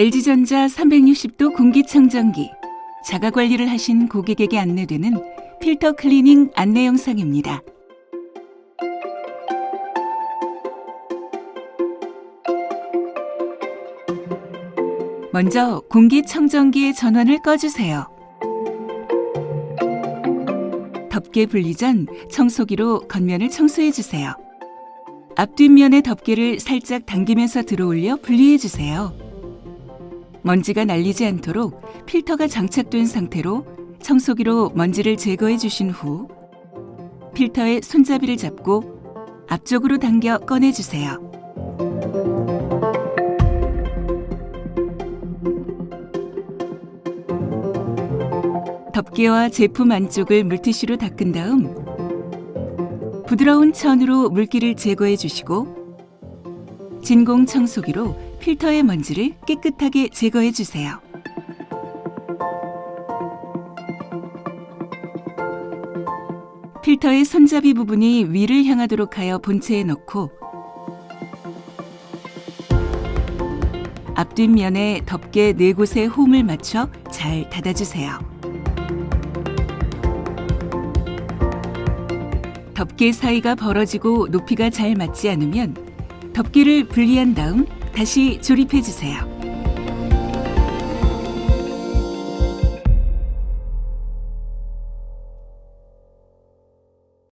LG전자 360도 공기청정기 자가 관리를 하신 고객에게 안내되는 필터 클리닝 안내 영상입니다. 먼저 공기청정기의 전원을 꺼주세요. 덮개 분리 전 청소기로 겉면을 청소해 주세요. 앞뒷면의 덮개를 살짝 당기면서 들어올려 분리해 주세요. 먼지가 날리지 않도록 필터가 장착된 상태로 청소기로 먼지를 제거해 주신 후 필터의 손잡이를 잡고 앞쪽으로 당겨 꺼내 주세요. 덮개와 제품 안쪽을 물티슈로 닦은 다음 부드러운 천으로 물기를 제거해 주시고 진공 청소기로 필터의 먼지를 깨끗하게 제거해 주세요. 필터의 손잡이 부분이 위를 향하도록 하여 본체에 넣고 앞뒷면에 덮개 네 곳에 홈을 맞춰 잘 닫아주세요. 덮개 사이가 벌어지고 높이가 잘 맞지 않으면 덮개를 분리한 다음 다시 조립해 주세요.